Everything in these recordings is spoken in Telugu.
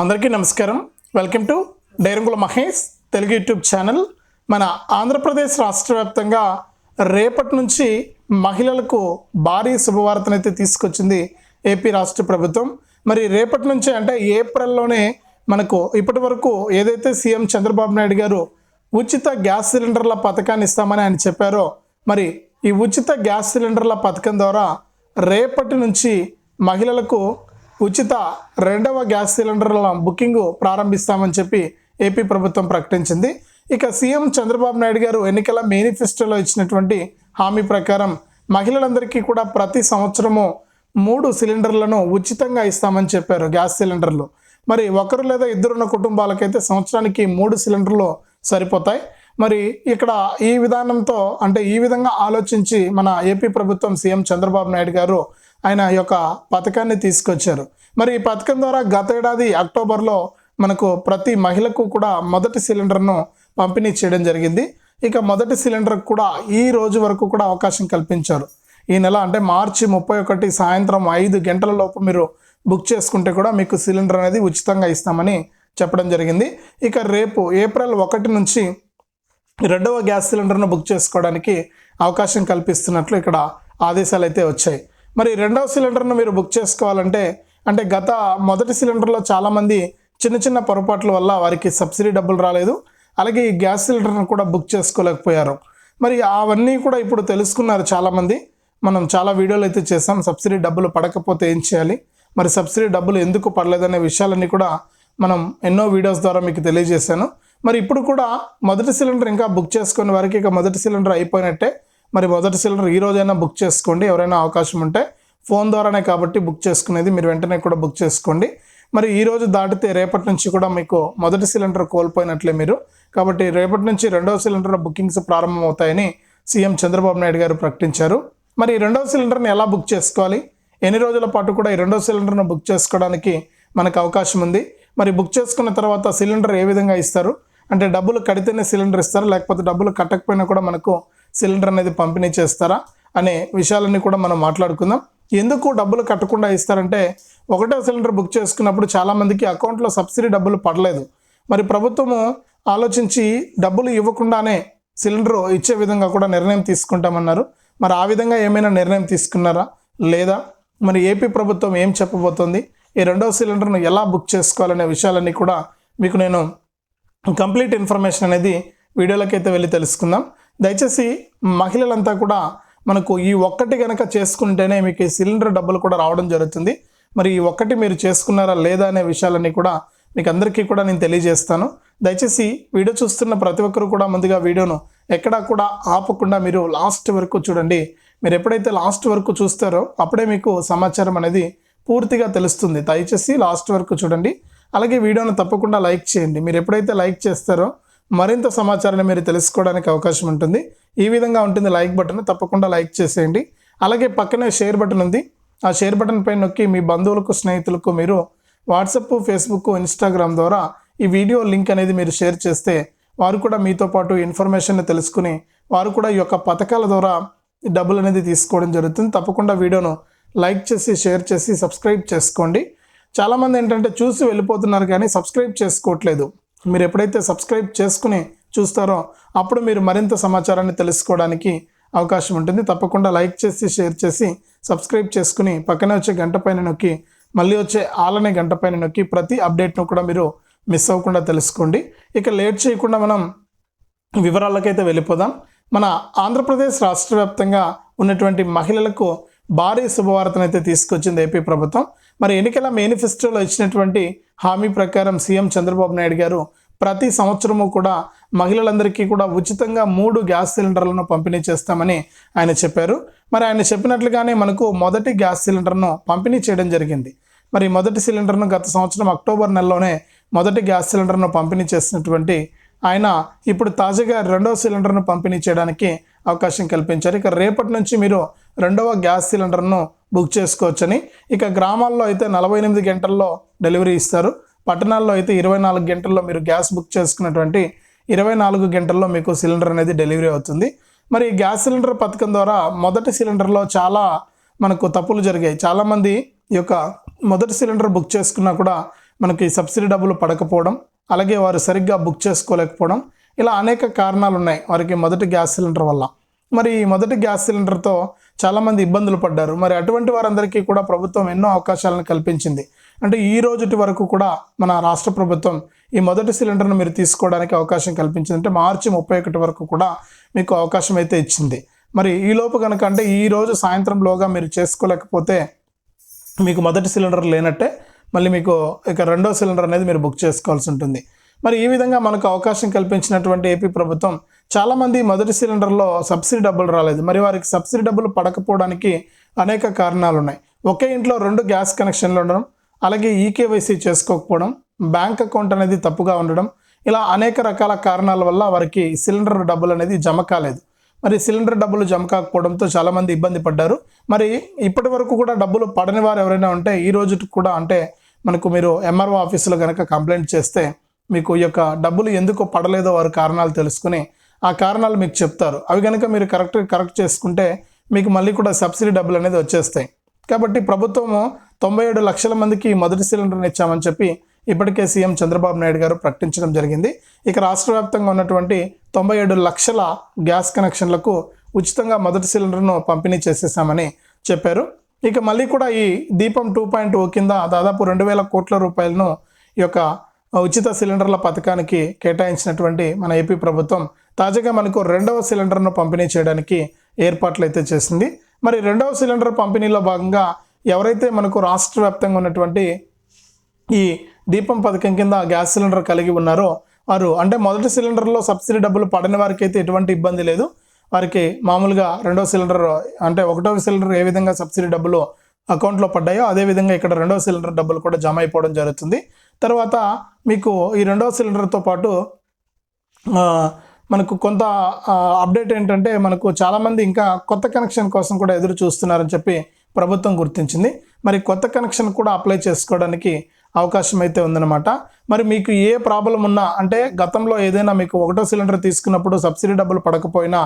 అందరికీ నమస్కారం. వెల్కమ్ టు డైరంగుల మహేష్ తెలుగు యూట్యూబ్ ఛానల్. మన ఆంధ్రప్రదేశ్ రాష్ట్ర వ్యాప్తంగా రేపటి నుంచి మహిళలకు భారీ శుభవార్తనైతే తీసుకొచ్చింది ఏపీ రాష్ట్ర ప్రభుత్వం. మరి రేపటి నుంచి అంటే ఏప్రిల్లోనే మనకు ఇప్పటి వరకు ఏదైతే సీఎం చంద్రబాబు నాయుడు గారు ఉచిత గ్యాస్ సిలిండర్ల పథకాన్ని ఇస్తామని ఆయన చెప్పారో మరి ఈ ఉచిత గ్యాస్ సిలిండర్ల పథకం ద్వారా రేపటి నుంచి మహిళలకు ఉచిత రెండవ గ్యాస్ సిలిండర్ల బుకింగ్ ప్రారంభిస్తామని చెప్పి ఏపీ ప్రభుత్వం ప్రకటించింది. ఇక సీఎం చంద్రబాబు నాయుడు గారు ఎన్నికల మేనిఫెస్టోలో ఇచ్చినటువంటి హామీ ప్రకారం మహిళలందరికీ కూడా ప్రతి సంవత్సరము మూడు సిలిండర్లను ఉచితంగా ఇస్తామని చెప్పారు గ్యాస్ సిలిండర్లు. మరి ఒకరు లేదా ఇద్దరున్న కుటుంబాలకైతే సంవత్సరానికి మూడు సిలిండర్లు సరిపోతాయి. మరి ఇక్కడ ఈ విధానంతో అంటే ఈ విధంగా ఆలోచించి మన ఏపీ ప్రభుత్వం సీఎం చంద్రబాబు నాయుడు గారు ఆయన ఈ యొక్క పథకాన్ని తీసుకొచ్చారు. మరి ఈ పథకం ద్వారా గత ఏడాది అక్టోబర్లో మనకు ప్రతి మహిళకు కూడా మొదటి సిలిండర్ను పంపిణీ చేయడం జరిగింది. ఇక మొదటి సిలిండర్ కూడా ఈ రోజు వరకు కూడా అవకాశం కల్పించారు. ఈ నెల అంటే మార్చి ముప్పై ఒకటి సాయంత్రం ఐదు గంటల లోపు మీరు బుక్ చేసుకుంటే కూడా మీకు సిలిండర్ అనేది ఉచితంగా ఇస్తామని చెప్పడం జరిగింది. ఇక రేపు ఏప్రిల్ ఒకటి నుంచి రెండవ గ్యాస్ సిలిండర్ను బుక్ చేసుకోవడానికి అవకాశం కల్పిస్తున్నట్లు ఇక్కడ ఆదేశాలు అయితే వచ్చాయి. మరి రెండవ సిలిండర్ను మీరు బుక్ చేసుకోవాలంటే అంటే గత మొదటి సిలిండర్లో చాలామంది చిన్న చిన్న పొరపాట్ల వల్ల వారికి సబ్సిడీ డబ్బులు రాలేదు. అలాగే ఈ గ్యాస్ సిలిండర్ను కూడా బుక్ చేసుకోలేకపోయారు. మరి అవన్నీ కూడా ఇప్పుడు తెలుసుకున్నారు చాలామంది. మనం చాలా వీడియోలు అయితే చేసాం సబ్సిడీ డబ్బులు పడకపోతే ఏం చేయాలి? మరి సబ్సిడీ డబ్బులు ఎందుకు పడలేదనే విషయాలన్నీ కూడా మనం ఎన్నో వీడియోస్ ద్వారా మీకు తెలియజేశాను. మరి ఇప్పుడు కూడా మొదటి సిలిండర్ ఇంకా బుక్ చేసుకునే వారికి ఇక మొదటి సిలిండర్ అయిపోయినట్టే మరి మొదటి సిలిండర్ ఈ రోజైనా బుక్ చేసుకోండి. ఎవరైనా అవకాశం ఉంటే ఫోన్ ద్వారానే కాబట్టి బుక్ చేసుకునేది మీరు వెంటనే కూడా బుక్ చేసుకోండి. మరి ఈ రోజు దాటితే రేపటి నుంచి కూడా మీకు మొదటి సిలిండర్ కోల్పోయినట్లే మీరు. కాబట్టి రేపటి నుంచి రెండవ సిలిండర్ బుకింగ్స్ ప్రారంభమవుతాయని సీఎం చంద్రబాబు నాయుడు గారు ప్రకటించారు. మరి ఈ రెండవ సిలిండర్ని ఎలా బుక్ చేసుకోవాలి? ఎన్ని రోజుల పాటు కూడా ఈ రెండవ సిలిండర్ను బుక్ చేసుకోవడానికి మనకు అవకాశం ఉంది. మరి బుక్ చేసుకున్న తర్వాత సిలిండర్ ఏ విధంగా ఇస్తారు? అంటే డబ్బులు కడితేనే సిలిండర్ ఇస్తారా? లేకపోతే డబ్బులు కట్టకపోయినా కూడా మనకు సిలిండర్ అనేది పంపిణీ చేస్తారా? అనే విషయాలన్నీ కూడా మనం మాట్లాడుకుందాం. ఎందుకు డబ్బులు కట్టకుండా ఇస్తారంటే ఒకటో సిలిండర్ బుక్ చేసుకున్నప్పుడు చాలామందికి అకౌంట్లో సబ్సిడీ డబ్బులు పడలేదు. మరి ప్రభుత్వము ఆలోచించి డబ్బులు ఇవ్వకుండానే సిలిండర్ ఇచ్చే విధంగా కూడా నిర్ణయం తీసుకుంటామన్నారు. మరి ఆ విధంగా ఏమైనా నిర్ణయం తీసుకున్నారా? లేదా? మరి ఏపీ ప్రభుత్వం ఏం చెప్పబోతోంది? ఈ రెండవ సిలిండర్ను ఎలా బుక్ చేసుకోవాలనే విషయాలన్నీ కూడా మీకు నేను కంప్లీట్ ఇన్ఫర్మేషన్ అనేది వీడియోలకైతే వెళ్ళి తెలుసుకుందాం. దయచేసి మహిళలంతా కూడా మనకు ఈ ఒక్కటి కనుక చేసుకుంటేనే మీకు ఈ సిలిండర్ డబ్బులు కూడా రావడం జరుగుతుంది. మరి ఈ ఒక్కటి మీరు చేసుకున్నారా లేదా అనే విషయాలన్నీ కూడా మీకు అందరికీ కూడా నేను తెలియజేస్తాను. దయచేసి వీడియో చూస్తున్న ప్రతి ఒక్కరు కూడా ముందుగా వీడియోను ఎక్కడా కూడా ఆపకుండా మీరు లాస్ట్ వరకు చూడండి. మీరు ఎప్పుడైతే లాస్ట్ వరకు చూస్తారో అప్పుడే మీకు సమాచారం అనేది పూర్తిగా తెలుస్తుంది. దయచేసి లాస్ట్ వరకు చూడండి. అలాగే వీడియోను తప్పకుండా లైక్ చేయండి. మీరు ఎప్పుడైతే లైక్ చేస్తారో మరింత సమాచారాన్ని మీరు తెలుసుకోవడానికి అవకాశం ఉంటుంది. ఈ విధంగా ఉంటుంది లైక్ బటన్ తప్పకుండా లైక్ చేసేయండి. అలాగే పక్కనే షేర్ బటన్ ఉంది. ఆ షేర్ బటన్ పై నొక్కి మీ బంధువులకు స్నేహితులకు మీరు వాట్సప్ ఫేస్బుక్ ఇన్స్టాగ్రామ్ ద్వారా ఈ వీడియో లింక్ అనేది మీరు షేర్ చేస్తే వారు కూడా మీతో పాటు ఇన్ఫర్మేషన్ తెలుసుకుని వారు కూడా ఈ యొక్క పథకాల ద్వారా డబ్బులు అనేది తీసుకోవడం జరుగుతుంది. తప్పకుండా వీడియోను లైక్ చేసి షేర్ చేసి సబ్స్క్రైబ్ చేసుకోండి. చాలామంది ఏంటంటే చూసి వెళ్ళిపోతున్నారు కానీ సబ్స్క్రైబ్ చేసుకోవట్లేదు. మీరు ఎప్పుడైతే సబ్స్క్రైబ్ చేసుకుని చూస్తారో అప్పుడు మీరు మరింత సమాచారాన్ని తెలుసుకోవడానికి అవకాశం ఉంటుంది. తప్పకుండా లైక్ చేసి షేర్ చేసి సబ్స్క్రైబ్ చేసుకుని పక్కనే వచ్చే గంట పైన నొక్కి మళ్ళీ వచ్చే ఆలనే గంట పైన నొక్కి ప్రతి అప్డేట్ను కూడా మీరు మిస్ అవ్వకుండా తెలుసుకోండి. ఇక లేట్ చేయకుండా మనం వివరాలకైతే వెళ్ళిపోదాం. మన ఆంధ్రప్రదేశ్ రాష్ట్ర వ్యాప్తంగా ఉన్నటువంటి మహిళలకు భారీ శుభవార్తనైతే తీసుకొచ్చింది ఏపీ ప్రభుత్వం. మరి ఎన్నికల మేనిఫెస్టోలో ఇచ్చినటువంటి హామీ ప్రకారం సీఎం చంద్రబాబు నాయుడు గారు ప్రతి సంవత్సరము కూడా మహిళలందరికీ కూడా ఉచితంగా మూడు గ్యాస్ సిలిండర్లను పంపిణీ చేస్తామని ఆయన చెప్పారు. మరి ఆయన చెప్పినట్లుగానే మనకు మొదటి గ్యాస్ సిలిండర్ను పంపిణీ చేయడం జరిగింది. మరి మొదటి సిలిండర్ను గత సంవత్సరం అక్టోబర్ నెలలోనే మొదటి గ్యాస్ సిలిండర్ను పంపిణీ చేసినటువంటి ఆయన ఇప్పుడు తాజాగా రెండో సిలిండర్ను పంపిణీ చేయడానికి అవకాశం కల్పించారు. ఇక రేపటి నుంచి మీరు రెండవ గ్యాస్ సిలిండర్ను బుక్ చేసుకోవచ్చని. ఇక గ్రామాల్లో అయితే నలభై ఎనిమిది గంటల్లో డెలివరీ ఇస్తారు. పట్టణాల్లో అయితే ఇరవై నాలుగు గంటల్లో మీరు గ్యాస్ బుక్ చేసుకున్నటువంటి ఇరవై నాలుగు గంటల్లో మీకు సిలిండర్ అనేది డెలివరీ అవుతుంది. మరి ఈ గ్యాస్ సిలిండర్ పథకం ద్వారా మొదటి సిలిండర్లో చాలా మనకు తప్పులు జరిగాయి. చాలామంది ఈ యొక్క మొదటి సిలిండర్ బుక్ చేసుకున్నా కూడా మనకి సబ్సిడీ డబ్బులు పడకపోవడం అలాగే వారు సరిగ్గా బుక్ చేసుకోలేకపోవడం ఇలా అనేక కారణాలు ఉన్నాయి వారికి మొదటి గ్యాస్ సిలిండర్ వల్ల. మరి ఈ మొదటి గ్యాస్ సిలిండర్తో చాలామంది ఇబ్బందులు పడ్డారు. మరి అటువంటి వారందరికీ కూడా ప్రభుత్వం ఎన్నో అవకాశాలను కల్పించింది. అంటే ఈ రోజుటి వరకు కూడా మన రాష్ట్ర ప్రభుత్వం ఈ మొదటి సిలిండర్ను మీరు తీసుకోవడానికి అవకాశం కల్పించింది. అంటే మార్చి ముప్పై ఒకటి వరకు కూడా మీకు అవకాశం అయితే ఇచ్చింది. మరి ఈ లోపు కనుక అంటే ఈ రోజు సాయంత్రంలోగా మీరు చేసుకోలేకపోతే మీకు మొదటి సిలిండర్ లేనట్టే మళ్ళీ మీకు ఇక రెండో సిలిండర్ అనేది మీరు బుక్ చేసుకోవాల్సి ఉంటుంది. మరి ఈ విధంగా మనకు అవకాశం కల్పించినటువంటి ఏపీ ప్రభుత్వం చాలామంది మొదటి సిలిండర్లో సబ్సిడీ డబ్బులు రాలేదు. మరి వారికి సబ్సిడీ డబ్బులు పడకపోవడానికి అనేక కారణాలు ఉన్నాయి ఒకే ఇంట్లో రెండు గ్యాస్ కనెక్షన్లు ఉండడం అలాగే ఈకేవైసీ చేసుకోకపోవడం బ్యాంక్ అకౌంట్ అనేది తప్పుగా ఉండడం ఇలా అనేక రకాల కారణాల వల్ల వారికి సిలిండర్ డబ్బులు అనేది జమ కాలేదు. మరి సిలిండర్ డబ్బులు జమ కాకపోవడంతో చాలామంది ఇబ్బంది పడ్డారు. మరి ఇప్పటి వరకు కూడా డబ్బులు పడని వారు ఎవరైనా ఉంటే ఈ రోజుకి కూడా అంటే మనకు మీరు ఎంఆర్ఓ ఆఫీసులో కనుక కంప్లైంట్ చేస్తే మీకు ఈ యొక్క డబ్బులు ఎందుకు పడలేదో వారి కారణాలు తెలుసుకుని ఆ కారణాలు మీకు చెప్తారు. అవి కనుక మీరు కరెక్ట్ కరెక్ట్ చేసుకుంటే మీకు మళ్ళీ కూడా సబ్సిడీ డబ్బులు అనేది వచ్చేస్తాయి. కాబట్టి ప్రభుత్వము తొంభై ఏడు లక్షల మందికి మొదటి సిలిండర్ని ఇచ్చామని చెప్పి ఇప్పటికే సీఎం చంద్రబాబు నాయుడు గారు ప్రకటించడం జరిగింది. ఇక రాష్ట్ర వ్యాప్తంగా ఉన్నటువంటి తొంభై ఏడు లక్షల గ్యాస్ కనెక్షన్లకు ఉచితంగా మొదటి సిలిండర్ను పంపిణీ చేసేసామని చెప్పారు. ఇక మళ్ళీ కూడా ఈ దీపం టూ పాయింట్ ఓ కింద దాదాపు రెండు వేల కోట్ల రూపాయలను ఈ యొక్క ఉచిత సిలిండర్ల పథకానికి కేటాయించినటువంటి మన ఏపీ ప్రభుత్వం తాజాగా మనకు రెండవ సిలిండర్ను పంపిణీ చేయడానికి ఏర్పాట్లు అయితే చేసింది. మరి రెండవ సిలిండర్ పంపిణీలో భాగంగా ఎవరైతే మనకు రాష్ట్ర వ్యాప్తంగా ఉన్నటువంటి ఈ దీపం పథకం కింద గ్యాస్ సిలిండర్ కలిగి ఉన్నారో వారు అంటే మొదటి సిలిండర్లో సబ్సిడీ డబ్బులు పడని వారికి అయితే ఎటువంటి ఇబ్బంది లేదు. వారికి మామూలుగా రెండో సిలిండర్ అంటే ఒకటో సిలిండర్ ఏ విధంగా సబ్సిడీ డబ్బులు అకౌంట్లో పడ్డాయో అదే విధంగా ఇక్కడ రెండో సిలిండర్ డబ్బులు కూడా జమ అయిపోవడం జరుగుతుంది. తర్వాత మీకు ఈ రెండో సిలిండర్తో పాటు మనకు కొంత అప్డేట్ ఏంటంటే మనకు చాలామంది ఇంకా కొత్త కనెక్షన్ కోసం కూడా ఎదురు చూస్తున్నారని చెప్పి ప్రభుత్వం గుర్తించింది. మరి కొత్త కనెక్షన్ కూడా అప్లై చేసుకోవడానికి అవకాశం అయితే ఉందన్నమాట. మరి మీకు ఏ ప్రాబ్లం ఉన్నా అంటే గతంలో ఏదైనా మీకు ఒకటో సిలిండర్ తీసుకున్నప్పుడు సబ్సిడీ డబ్బులు పడకపోయినా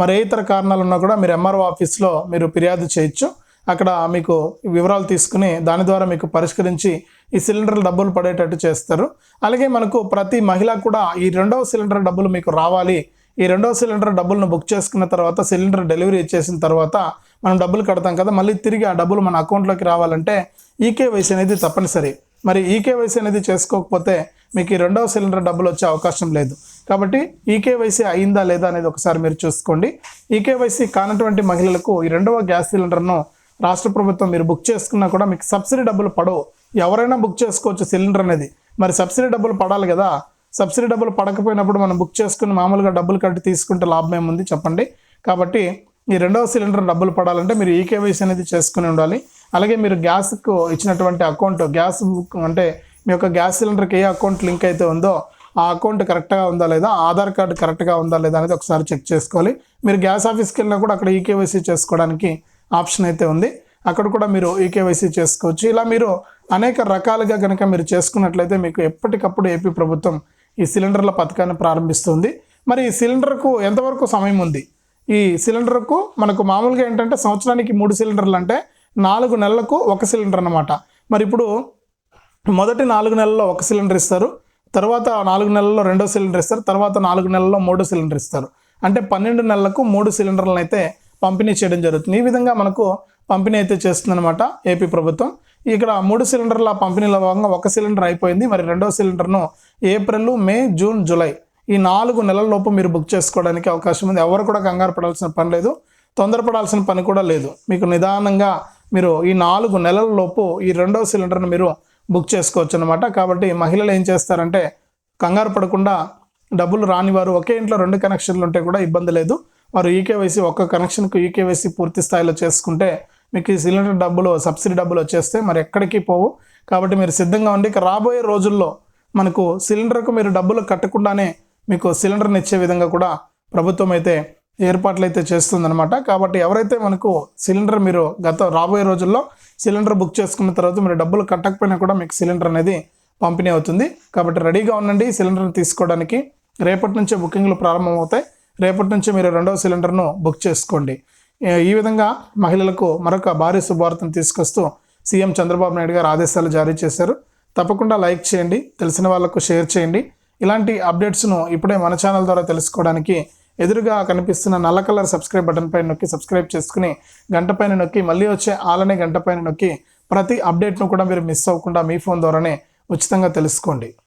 మరి ఏ ఇతర కారణాలు ఉన్నా కూడా మీరు ఎంఆర్ఓ ఆఫీస్లో మీరు ఫిర్యాదు చేయొచ్చు. అక్కడ మీకు వివరాలు తీసుకుని దాని ద్వారా మీకు పరిష్కరించి ఈ సిలిండర్ డబ్బులు పడేటట్టు చేస్తారు. అలాగే మనకు ప్రతి మహిళ కూడా ఈ రెండవ సిలిండర్ డబ్బులు మీకు రావాలి. ఈ రెండవ సిలిండర్ డబ్బులను బుక్ చేసుకున్న తర్వాత సిలిండర్ డెలివరీ ఇచ్చేసిన తర్వాత మనం డబ్బులు కడతాం కదా మళ్ళీ తిరిగి ఆ డబ్బులు మన అకౌంట్లోకి రావాలంటే ఈకేవైసీ అనేది తప్పనిసరి. మరి ఈకేవైసీ అనేది చేసుకోకపోతే మీకు ఈ రెండవ సిలిండర్ డబ్బులు వచ్చే అవకాశం లేదు. కాబట్టి ఈకేవైసీ అయిందా లేదా అనేది ఒకసారి మీరు చూసుకోండి. ఈకేవైసీ కానటువంటి మహిళలకు ఈ రెండవ గ్యాస్ సిలిండర్ను రాష్ట్ర ప్రభుత్వం మీరు బుక్ చేసుకున్నా కూడా మీకు సబ్సిడీ డబ్బులు పడవు. ఎవరైనా బుక్ చేసుకోవచ్చు సిలిండర్ అనేది. మరి సబ్సిడీ డబ్బులు పడాలి కదా. సబ్సిడీ డబ్బులు పడకపోయినప్పుడు మనం బుక్ చేసుకుని మామూలుగా డబ్బులు కట్టి తీసుకుంటే లాభం ఏముంది చెప్పండి. కాబట్టి ఈ రెండవ సిలిండర్ డబ్బులు పడాలంటే మీరు ఈకేవైసీ అనేది చేసుకుని ఉండాలి. అలాగే మీరు గ్యాస్కు ఇచ్చినటువంటి అకౌంట్ గ్యాస్ బుక్ అంటే మీ యొక్క గ్యాస్ సిలిండర్కి ఏ అకౌంట్ లింక్ అయితే ఉందో ఆ అకౌంట్ కరెక్ట్గా ఉందా లేదా ఆధార్ కార్డు కరెక్ట్గా ఉందా లేదా అనేది ఒకసారి చెక్ చేసుకోవాలి. మీరు గ్యాస్ ఆఫీస్కి వెళ్ళినా కూడా అక్కడ ఈకేవైసీ చేసుకోవడానికి ఆప్షన్ అయితే ఉంది. అక్కడ కూడా మీరు ఈకేవైసీ చేసుకోవచ్చు. ఇలా మీరు అనేక రకాలుగా కనుక మీరు చేసుకున్నట్లయితే మీకు ఎప్పటికప్పుడు ఏపీ ప్రభుత్వం ఈ సిలిండర్ల పథకాన్ని ప్రారంభిస్తుంది. మరి ఈ సిలిండర్కు ఎంతవరకు సమయం ఉంది? ఈ సిలిండర్కు మనకు మామూలుగా ఏంటంటే సంవత్సరానికి మూడు సిలిండర్లు అంటే నాలుగు నెలలకు ఒక సిలిండర్ అన్నమాట. మరి ఇప్పుడు మొదటి నాలుగు నెలల్లో ఒక సిలిండర్ ఇస్తారు. తర్వాత నాలుగు నెలల్లో రెండో సిలిండర్ ఇస్తారు. తర్వాత నాలుగు నెలల్లో మూడో సిలిండర్ ఇస్తారు. అంటే పన్నెండు నెలలకు మూడు సిలిండర్లను అయితే పంపిణీ చేయడం జరుగుతుంది. ఈ విధంగా మనకు పంపిణీ అయితే చేస్తుందన్నమాట ఏపీ ప్రభుత్వం. ఇక్కడ మూడు సిలిండర్ల పంపిణీలో భాగంగా ఒక సిలిండర్ అయిపోయింది. మరి రెండో సిలిండర్ను ఏప్రిల్ మే జూన్ జూలై ఈ నాలుగు నెలల లోపు మీరు బుక్ చేసుకోవడానికి అవకాశం ఉంది. ఎవరు కూడా కంగారు పడాల్సిన పని లేదు. తొందరపడాల్సిన పని కూడా లేదు. మీకు నిదానంగా మీరు ఈ నాలుగు నెలల లోపు ఈ రెండో సిలిండర్ను మీరు బుక్ చేసుకోవచ్చు అనమాట కాబట్టి మహిళలు ఏం చేస్తారంటే కంగారు పడకుండా డబ్బులు రాని వారు ఒకే ఇంట్లో రెండు కనెక్షన్లు ఉంటే కూడా ఇబ్బంది లేదు. వారు ఈకేవైసీ ఒక్క కనెక్షన్కు ఈకేవైసీ పూర్తి స్థాయిలో చేసుకుంటే మీకు ఈ సిలిండర్ డబ్బులు సబ్సిడీ డబ్బులు వచ్చేస్తే మరి ఎక్కడికి పోవు. కాబట్టి మీరు సిద్ధంగా ఉండి ఇక రాబోయే రోజుల్లో మనకు సిలిండర్కు మీరు డబ్బులు కట్టకుండానే మీకు సిలిండర్ని ఇచ్చే విధంగా కూడా ప్రభుత్వం అయితే ఏర్పాట్లు అయితే చేస్తుందన్నమాట. కాబట్టి ఎవరైతే మనకు సిలిండర్ మీరు గత రాబోయే రోజుల్లో సిలిండర్ బుక్ చేసుకున్న తర్వాత మీరు డబ్బులు కట్టకపోయినా కూడా మీకు సిలిండర్ అనేది పంపిణీ అవుతుంది. కాబట్టి రెడీగా ఉండండి సిలిండర్ని తీసుకోవడానికి. రేపటి నుంచే బుకింగ్లు ప్రారంభమవుతాయి. రేపటి నుంచి మీరు రెండవ సిలిండర్ను బుక్ చేసుకోండి. ఈ విధంగా మహిళలకు మరొక భారీ శుభవార్తను తీసుకొస్తూ సీఎం చంద్రబాబు నాయుడు గారు ఆదేశాలు జారీ చేశారు. తప్పకుండా లైక్ చేయండి తెలిసిన వాళ్ళకు షేర్ చేయండి. ఇలాంటి అప్డేట్స్ను ఇప్పుడే మన ఛానల్ ద్వారా తెలుసుకోవడానికి ఎదురుగా కనిపిస్తున్న నల్ల కలర్ సబ్స్క్రైబ్ బటన్ పైన నొక్కి సబ్స్క్రైబ్ చేసుకుని గంట పైన నొక్కి మళ్ళీ వచ్చే ఆలనే గంట పైన నొక్కి ప్రతి అప్డేట్ను కూడా మీరు మిస్ అవ్వకుండా మీ ఫోన్ ద్వారానే ఉచితంగా తెలుసుకోండి.